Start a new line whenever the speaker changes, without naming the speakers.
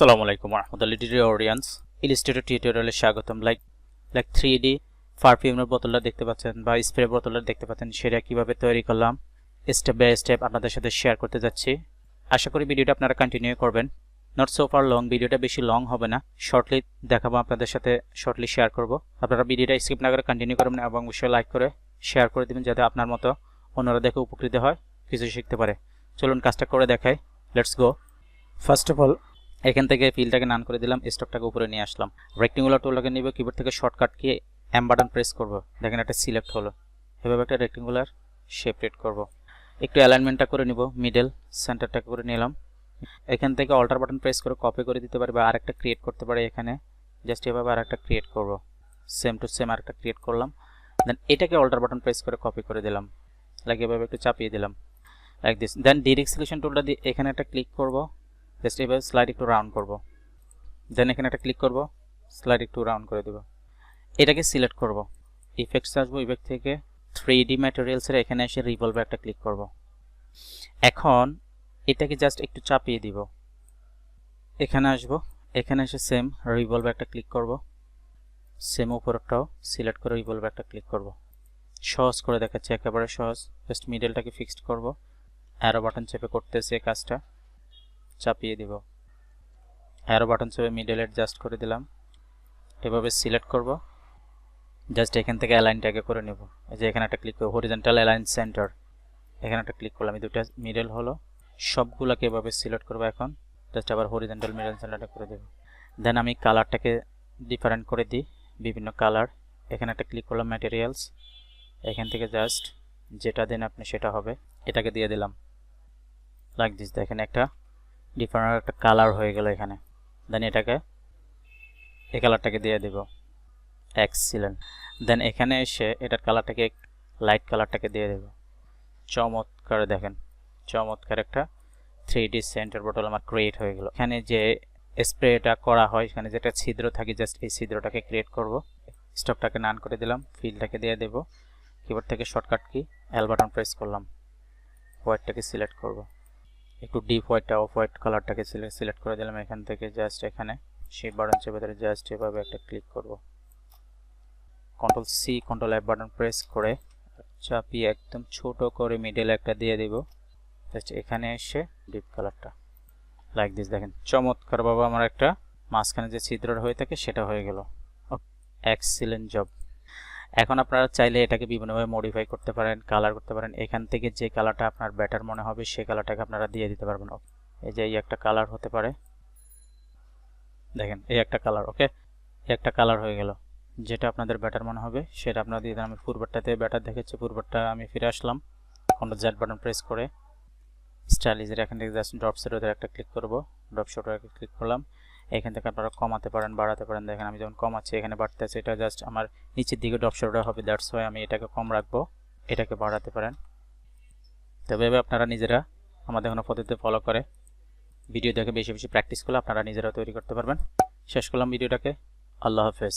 আসসালামু আলাইকুম রহমতুল্লাহ DDO audience illustrator টিউটোরিয়ালে স্বাগতম। লাইক লাইক থ্রি ডি পারফিউমের বোতলটা দেখতে পাচ্ছেন বা স্প্রে বোতলটা দেখতে পাচ্ছেন, সেটা কীভাবে তৈরি করলাম। স্টেপ বাই স্টেপ আপনাদের সাথে শেয়ার করতে যাচ্ছি। আশা করি ভিডিওটা আপনারা কন্টিনিউ করবেন। নট সো ফার লং ভিডিওটা বেশি লং হবে না। শর্টলি দেখাবো আপনাদের সাথে শর্টলি শেয়ার করব। আপনারা ভিডিওটা স্কিপ না করে কন্টিনিউ করবেন এবং অবশ্যই লাইক করে শেয়ার করে দেবেন, যাতে আপনার মতো অন্যরা দেখে উপকৃত হয়, কিছু শিখতে পারে। চলুন কাজটা করে দেখাই। Let's go first of all এখান থেকে ফিলটাকে নান করে দিলাম, স্টকটাকে উপরে নিয়ে আসলাম। রেক্টেঙ্গুলার টুলটাকে নিব কিবোর্ড থেকে shortcut key M button press করব। দেখেন একটা সিলেক্ট হলো। এভাবে একটা রেক্টেঙ্গুলার শেপ রেড করব। একটু অ্যালাইনমেন্টটা করে নিব মিডল সেন্টারটাকে করে নিলাম। এখান থেকে অল্টার বাটন প্রেস করে কপি করে দিতে পারি বা আরেকটা ক্রিয়েট করতে পারি এখানে। জাস্ট এভাবে আরেকটা ক্রিয়েট করব। সেম টু সেম আরেকটা ক্রিয়েট করলাম। দেন এটাকে অল্টার বাটন প্রেস করে কপি করে দিলাম। লাইক এভাবে একটু চাপিয়ে দিলাম। Like this then direct selection টুলটা দিয়ে এখানে একটা ক্লিক করব। জাস্ট এভাবে স্লাইড একটু রাউন্ড করব। দেন এখানে একটা ক্লিক করব স্লাইড একটু রাউন্ড করে দেব। এটাকে সিলেক্ট করব। ইফেক্টস আসব ইফেক্ট থেকে থ্রি ডি ম্যাটেরিয়ালসের এখানে এসে রিভলভে একটা ক্লিক করব। এখন এটাকে জাস্ট একটু চাপিয়ে দিব। এখানে আসব, এখানে এসে সেম রিভলভে একটা ক্লিক করব। সেম উপরটাও সিলেক্ট করে রিভলভে একটা ক্লিক করব। সহজ করে দেখাচ্ছি, একেবারে সহজ। জাস্ট মিডলটাকে ফিক্সড করব। অ্যারো বাটন চেপে করতেছে কাজটা। চাপিয়ে দিব। অ্যারো বাটন চেপে মিডল অ্যাডজাস্ট করে দিলাম। এভাবে সিলেক্ট করব। জাস্ট এখান থেকে অ্যালাইনটাকে করে নেব। এই যে এখানে একটা ক্লিক করব। হরিজেন্টাল অ্যালাইন সেন্টার এখানে একটা ক্লিক করলাম। এই দুটা মিডল হলো। সবগুলোকে এভাবে সিলেক্ট করব এখন। জাস্ট আবার হরিজেন্টাল মিডল সেন্টারটা করে দেব। দেন আমি কালারটাকে ডিফারেন্ট করে দিই। বিভিন্ন কালার এখানে একটা ক্লিক করলাম ম্যাটেরিয়ালস এখান থেকে জাস্ট যেটা দেন আপনি সেটা হবে। এটাকে দিয়ে দিলাম। লাইক দিস দেখেন একটা ডিফারেন্ট একটা কালার হয়ে গেল এখানে। দেন এটাকে এই কালারটাকে দিয়ে দেব। এক্সিলেন্ট দেন এখানে এসে এটার কালারটাকে লাইট কালারটাকে দিয়ে দেব। চমৎকার দেখেন। চমৎকার একটা থ্রি ডি সেন্টার বোটল আমার ক্রিয়েট হয়ে গেল। এখানে যে স্প্রেটা করা হয়, এখানে যেটা ছিদ্র থাকে জাস্ট এই ছিদ্রটাকে ক্রিয়েট করব। স্টকটাকে নান করে দিলাম। ফিলটাকে দিয়ে দেব। কিবোর্ড থেকে শর্টকাট কি এল বাটন প্রেস করলাম। হোয়াইটটাকে সিলেক্ট করব। একটু ডিপ হোয়াইটটা অফ হোয়াইট কালারটাকে সিলেক্ট করে দিলাম এখান থেকে জাস্ট এখানে। সেই বাটন চেপে ধরে জাস্ট এভাবে একটা ক্লিক করব। Control C control F button press করে চাপিয়ে একদম ছোট করে মিডল একটা দিয়ে দিব। জাস্ট এখানে এসে ডিপ কালারটা লাইক দিস দেখেন চমৎকার বাবা আমার একটা মাঝখানে যে ছিদ্রটা হয়ে থাকে সেটা হয়ে গেল। এক্সিলেন্ট জব এখন আপনারা চাইলে এটাকে বিভিন্নভাবে মডিফাই করতে পারেন কালার করতে পারেন। এখান থেকে যে কালারটা আপনার বেটার মনে হবে সেই কালারটাকে আপনারা দিয়ে দিতে পারবেন। এই যে এই একটা কালার হতে পারে। দেখেন, এই একটা কালার ওকে একটা কালার হয়ে গেল। যেটা আপনাদের ব্যাটার মনে হবে, সেটা আপনারা দিয়ে দেন। আমি পূর্বটাতে ব্যাটার দেখেছি পূর্বটা আমি ফিরে আসলাম। কোনো জেড বাটন প্রেস করে। স্টাইলিজের এখান থেকে জাস্ট ড্রপ সেটের একটা ক্লিক করব। ড্রপ শোটার ক্লিক করলাম। এখান থেকে আপনারা কমাতে পারেন, বাড়াতে পারেন। দেখেন আমি যখন কমাচ্ছি, এখানে বাড়তে আছে এটা জাস্ট আমার নিচের দিকে ডপশোটা হবে দ্যাটস ওয়াই আমি এটাকে কম রাখব, এটাকে বাড়াতে পারেন। তবে এভাবে আপনারা নিজেরা আমাদের কোনো পদ্ধতিতে ফলো করে ভিডিও দেখে বেশি বেশি প্র্যাকটিস করলে আপনারা নিজেরা তৈরি করতে পারবেন। শেষ করলাম ভিডিওটাকে। আল্লাহ হাফেজ।